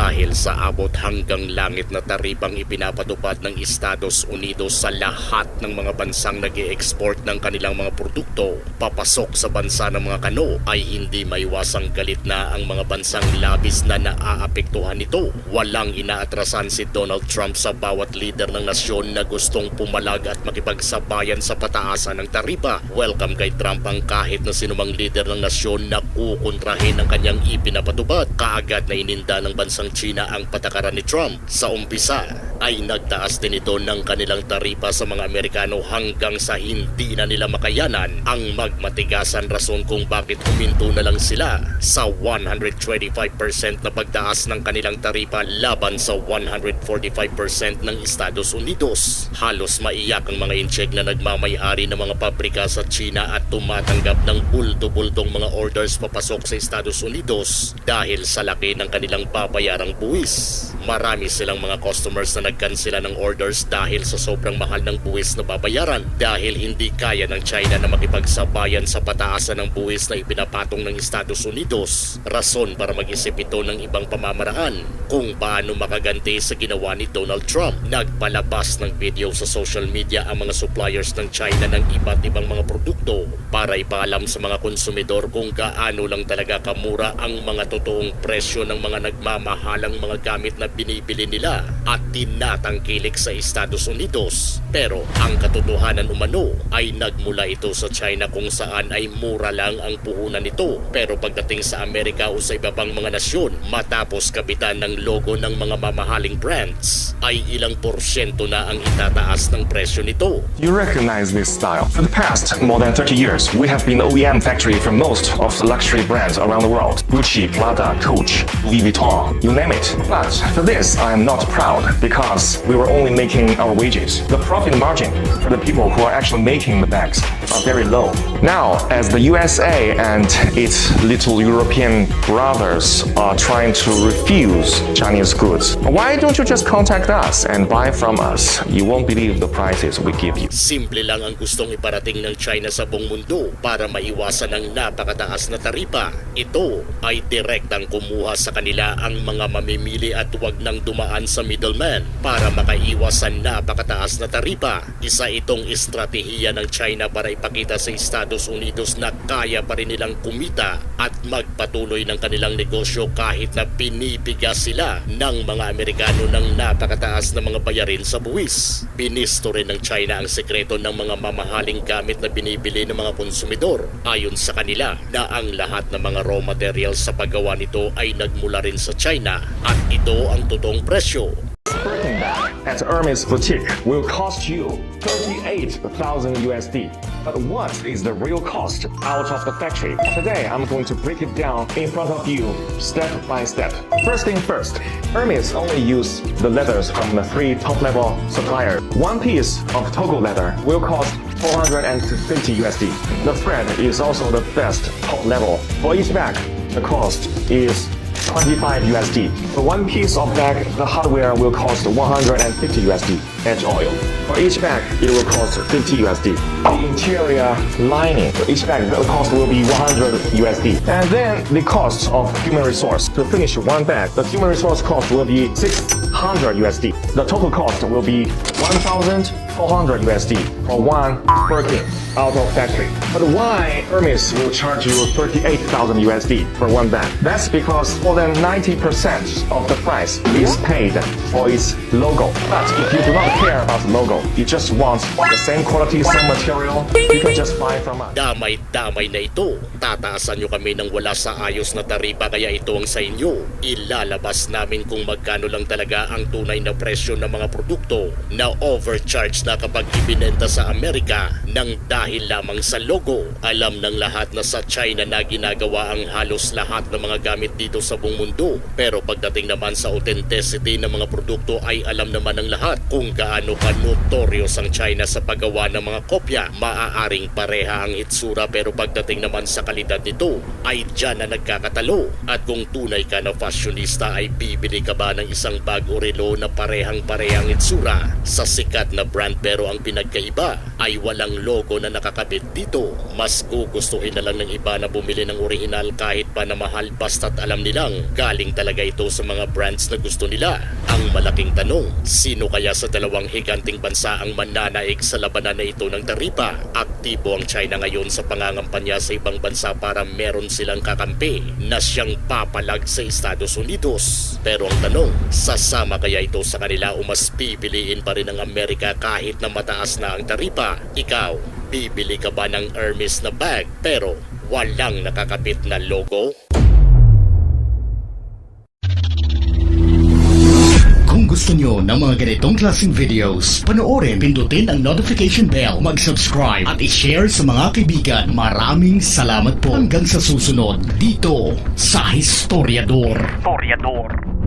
Dahil sa abot hanggang langit na taribang ipinapatupad ng Estados Unidos sa lahat ng mga bansang nag export ng kanilang mga produkto, papasok sa bansa ng mga kano ay hindi maiwasang galit na ang mga bansang labis na naaapektuhan nito. Walang inaatrasan si Donald Trump sa bawat leader ng nasyon na gustong pumalag at makipagsabayan sa pataasan ng taripa. Welcome kay Trump ang kahit na sinumang leader ng nasyon na kukontrahin ang kanyang ipinapatupad. Kaagad na ininda ng bansang China ang patakaran ni Trump. Sa umpisa ay nagtaas din ito ng kanilang taripa sa mga Amerikano hanggang sa hindi na nila makayanan ang magmatigasan rason kung bakit huminto na lang sila sa 125% na pagtaas ng kanilang taripa laban sa 145% ng Estados Unidos. Halos maiyak ang mga incheck na nagmamayari ng mga pabrika sa China at tumatanggap ng bulto-bultong mga orders papasok sa Estados Unidos dahil sa laki ng kanilang babayarang buwis. Marami silang mga customers na nagkansela ng orders dahil sa sobrang mahal ng buwis na babayaran dahil hindi kaya ng China na makipagsabayan sa pataasan ng buwis na ipinapatong ng Estados Unidos. Rason para mag-isip ito ng ibang pamamaraan kung paano makaganti sa ginawa ni Donald Trump. Nagpalabas ng video sa social media ang mga suppliers ng China ng iba't ibang mga produkto para ipaalam sa mga konsumidor kung gaano lang talaga kamura ang mga totoong presyo ng mga nagmamahalang mga gamit na binibili nila at tinatangkilik sa Estados Unidos. Pero ang katotohanan umano ay nagmula ito sa China kung saan ay mura lang ang puhunan nito. Pero pagdating sa Amerika o sa iba pang mga nasyon, matapos kapitan ng logo ng mga mamahaling brands, ay ilang porsyento na ang itataas ng presyo nito. You recognize this style. For the past more than 30 years, we have been OEM factory for most of the luxury brands around the world. Gucci, Prada, Coach, Louis Vuitton, you it. But for this, I am not proud because we were only making our wages. The profit margin for the people who are actually making the bags are very low. Now, as the USA and its little European brothers are trying to refuse Chinese goods, why don't you just contact us and buy from us? You won't believe the prices we give you. Simple lang ang gustong iparating ng China sa buong mundo para maiwasan ang napakataas na taripa. Ito ay direktang kumuha sa kanila ang mga mamimili at huwag nang dumaan sa middleman para makaiwas sa napakataas na taripa. Isa itong estratehiya ng China para ipakita sa Estados Unidos na kaya pa rin nilang kumita at magpatuloy ng kanilang negosyo kahit na pinipigas sila ng mga Amerikano ng napakataas na mga bayarin sa buwis. Binisto rin ng China ang sekreto ng mga mamahaling gamit na binibili ng mga konsumidor. Ayon sa kanila na ang lahat ng mga raw materials sa paggawa nito ay nagmula rin sa China at ito ang totoong presyo. Bag at Hermes boutique will cost you 38,000 USD. But what is the real cost out of the factory? Today, I'm going to break it down in front of you, step by step. First thing first, Hermes only use the leathers from the three top-level suppliers. One piece of Togo leather will cost 450 USD. The thread is also the best top level. For each bag, the cost is 25 USD. For one piece of bag, the hardware will cost 150 USD. Edge oil. For each bag, it will cost 50 USD. The interior lining for each bag, the cost will be 100 USD. And then the cost of human resource. To finish one bag, the human resource cost will be 600 USD. The total cost will be 1,400 USD for one Birkin out of factory. But why Hermes will charge you 38,000 USD for one bag? That's because more than 90% of the price is paid for its logo. But if you do not care about the logo, you just want the same quality, same material, you can just buy from us. Damay-damay na ito. Tataasan nyo kami ng wala sa ayos na taripa kaya ito ang sa inyo. Ilalabas namin kung magkano lang talaga ang tunay na presyo ng mga produkto na overcharge na kapag ibinenta sa Amerika Nang dahil lamang sa logo, alam ng lahat na sa China na ginagawa ang halos lahat ng mga gamit dito sa buong mundo. Pero pagdating naman sa authenticity ng mga produkto ay alam naman ng lahat kung gaano ka notorious ang China sa paggawa ng mga kopya. Maaaring pareha ang itsura pero pagdating naman sa kalidad nito ay dyan na nagkakatalo. At kung tunay ka na fashionista ay bibili ka ba ng isang bag o relo na parehang parehang itsura sa sikat na brand pero ang pinagkaiba ay walang logo na nakakabit dito. Mas gugustuhin na lang ng iba na bumili ng original kahit pa na mahal basta't alam nilang galing talaga ito sa mga brands na gusto nila. Ang malaking tanong, sino kaya sa dalawang higanting bansa ang mananaig sa labanan na ito ng taripa? Aktibo ang China ngayon sa pangangampanya sa ibang bansa para meron silang kakampi na siyang papalag sa Estados Unidos. Pero ang tanong, sasama kaya ito sa kanila o mas pipiliin pa rin ng Amerika kahit na mataas na ang taripa? Ikaw, bibili ka ba ng Hermes na bag pero walang nakakapit na logo? Kung gusto nyo ng mga ganitong klaseng videos, panoorin, pindutin ang notification bell, mag-subscribe at i-share sa mga kaibigan. Maraming salamat po hanggang sa susunod dito sa Historiador. Historiador.